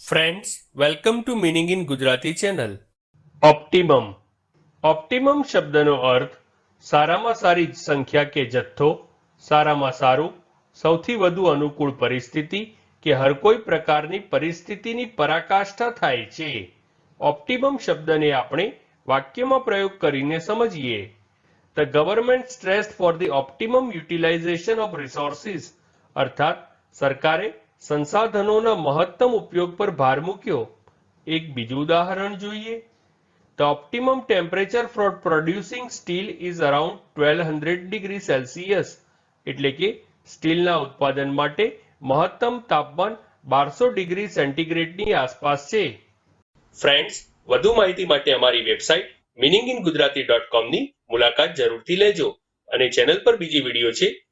Friends welcome to meaning in Gujarati channel optimum optimum શબ્દનો અર્થ સારામાં સારી સંખ્યા કે જથ્થો સારામાં સારું સૌથી વધુ અનુકૂળ પરિસ્થિતિ કે હર કોઈ પ્રકારની પરિસ્થિતિની પરાકાષ્ઠા થાય છે ઓપ્ટિમમ શબ્દને આપણે વાક્યમાં પ્રયોગ કરીને સમજીએ the government stress for the optimum utilization of resources અર્થાત સરકારે સંસાધનોના મહત્તમ ઉપયોગ પર ભાર મૂક્યો. એક બીજું ઉદાહરણ જોઈએ. The optimum temperature for producing steel is around twelve hundred degree Celsius એટલે કે સ્ટીલના ઉત્પાદન માટે મહત્તમ તાપમાન બારસો ડિગ્રી સેન્ટીગ્રેડની આસપાસ છે. ફ્રેન્ડ્સ વધુ માહિતી માટે અમારી website meaning in Gujarati dot કોમની મુલાકાત જરૂરથી લેજો અને ચેનલ પર બીજી વીડિયો છે